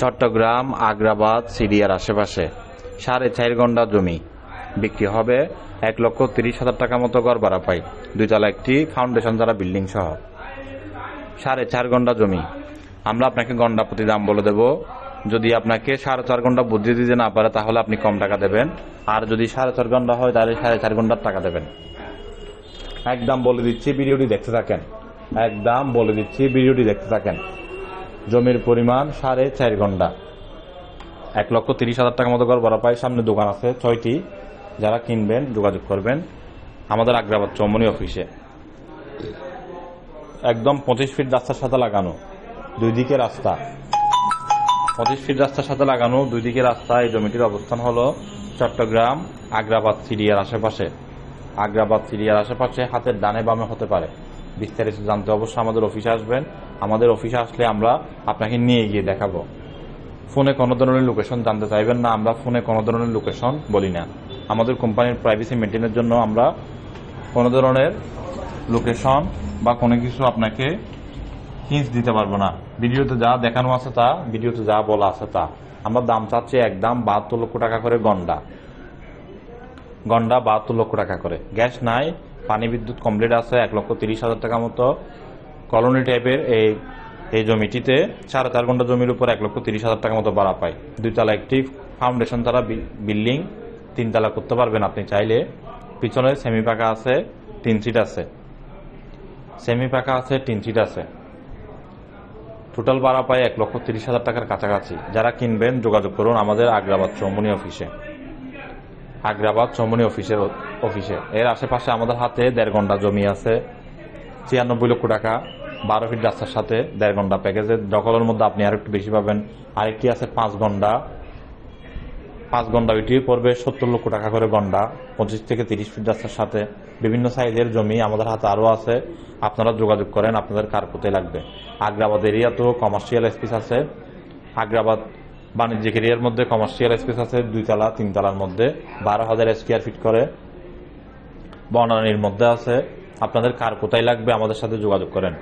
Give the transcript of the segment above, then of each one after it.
চট্টগ্রাম, আগ্রাবাদ, সিরিয়ার আশেপাশে। সাড়ে চার ঘণ্টা জমি। বিক্রি হবে এক লক্ষ তিরিশ হাজার টাকা মতো ঘর ভাড়া পাই। দুইতলা একটি ফাউন্ডেশন দ্বারা বিল্ডিং সহ। সাড়ে চার ঘণ্টা জমি। আমরা আপনাকে গন্ডা প্রতি দাম বলে দেব। যদি আপনাকে সাড়ে চার ঘণ্টা বুদ্ধি দিতে না পারে, তাহলে আপনি কম টাকা দেবেন। আর যদি সাড়ে চার ঘণ্টা হয়, তাহলে সাড়ে চার ঘণ্টার টাকা দেবেন। একদম বলে দিচ্ছি, ভিডিওটি দেখতে থাকেন। একদম বলে দিচ্ছি, ভিডিওটি দেখতে থাকেন। জমির পরিমাণ সাড়ে চার ঘণ্টা। এক লক্ষ তিরিশ হাজার টাকা মতো ঘর পাই সামনে দোকান আছে, ছয়টি। যারা কিনবেন, যোগাযোগ করবেন। আমাদের আগ্রাবাদ চৌমনি অফিসে। একদম পঁচিশ ফিট রাস্তার সাথে লাগানো। দুই দিকে রাস্তা। পঁচিশ ফিট রাস্তার সাথে লাগানো। দুই দিকে রাস্তা। এই জমিটির অবস্থান হলো চট্টগ্রাম, আগ্রাবাদ সিরিয়ার আশেপাশে। আগ্রাবাদ সিরিয়ার আশেপাশে হাতের ডানে বামে হতে পারে। বিস্তারিত জানতে অবশ্যই আমাদের অফিসে আসবেন। আমাদের অফিসে আসলে আমরা আপনাকে নিয়ে গিয়ে দেখাবো। ফোনে কোনো ধরনের লোকেশন জানতে চাইবেন না, আমরা ফোনে কোনো ধরনের লোকেশন বলি না। আমাদের কোম্পানির প্রাইভেসি মেনটেনের জন্য আমরা কোনো ধরনের লোকেশন বা কোনো কিছু আপনাকে হিন্স দিতে পারব না। ভিডিওতে যা দেখানো আছে তা, ভিডিওতে যা বলা আছে তা। আমরা দাম চাচ্ছি একদম বাহাত্তর লক্ষ টাকা করে গন্ডা। গন্ডা বাহাত্তর লক্ষ টাকা করে। গ্যাস নাই পানি বিদ্যুৎ কমপ্লিট আছে, এক লক্ষ তিরিশ হাজার টাকা মতো। কলোনি টাইপের এই এই জমিটিতে সাড়ে চার ঘণ্টা জমির উপর এক লক্ষ তিরিশ হাজার টাকা মতো ভাড়া পায়। দুইতলা একটি ফাউন্ডেশন তারা বিল্ডিং তিনতলা করতে পারবেন আপনি চাইলে। পিছনে সেমি পাকা আছে, তিন সিট আছে। সেমি পাকা আছে, তিন সিট আছে। টোটাল ভাড়া পায় এক লক্ষ তিরিশ হাজার টাকার কাছাকাছি। যারা কিনবেন যোগাযোগ করুন আমাদের আগ্রাবাদ চৌমনি অফিসে। আগ্রাবাদ চৌমনি অফিসের অফিসে। এর আশেপাশে আমাদের হাতে দেড় ঘণ্টা জমি আছে। ছিয়ানব্বই লক্ষ টাকা, বারো ফিট রাস্তার সাথে দেড় ঘণ্টা প্যাকেজের দখলের মধ্যে আপনি আর একটু বেশি পাবেন। আরেকটি আছে পাঁচ ঘণ্টা। পাঁচ ঘণ্টা ওইটি পড়বে সত্তর লক্ষ টাকা করে ঘণ্টা, পঁচিশ থেকে তিরিশ ফিট রাস্তার সাথে। বিভিন্ন সাইজের জমি আমাদের হাতে আরও আছে। আপনারা যোগাযোগ করেন, আপনাদের কার কোথায় লাগবে। আগ্রাবাদ এরিয়া তো কমার্শিয়াল স্পেস আছে। আগ্রাবাদ বাণিজ্যিক এরিয়ার মধ্যে কমার্শিয়াল স্পেস আছে, দুইতলা, তিনতলার মধ্যে। বারো হাজার স্কোয়ার ফিট করে বনানীর মধ্যে আছে। আপনাদের কার কোথায় লাগবে আমাদের সাথে যোগাযোগ করেন।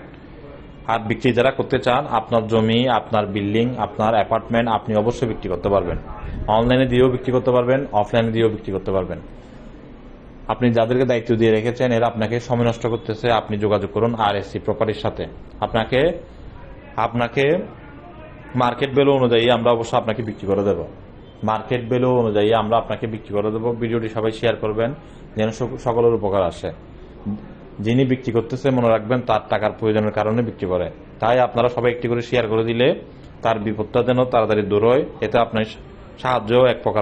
আর বিক্রি যারা করতে চান, আপনার জমি, আপনার বিল্ডিং আপনার অ্যাপার্টমেন্ট আপনি অবশ্যই বিক্রি করতে পারবেন। অনলাইনে দিয়েও বিক্রি করতে পারবেন অফলাইনে দিয়েও বিক্রি করতে পারবেন। আপনি যাদেরকে দায়িত্ব দিয়ে রেখেছেন, এরা আপনাকে সময় নষ্ট করতেছে, আপনি যোগাযোগ করুন আর এসসি প্রপার্টির সাথে। আপনাকে আপনাকে মার্কেট ভ্যালু অনুযায়ী আমরা অবশ্য আপনাকে বিক্রি করে দেব। মার্কেট ভ্যালু অনুযায়ী আমরা আপনাকে বিক্রি করে দেবো। ভিডিওটি সবাই শেয়ার করবেন, যেন সক- সকলের উপকার আসে। যিনি বিক্রি করতেছে, মনে রাখবেন তার টাকার প্রয়োজনের কারণে বিক্রি করে। তাই আপনারা সবাই একটি করে শেয়ার করে দিলে তার বিপদটা যেন তাড়াতাড়ি দূর হয়, এতে আপনার সাহায্য এক প্রকার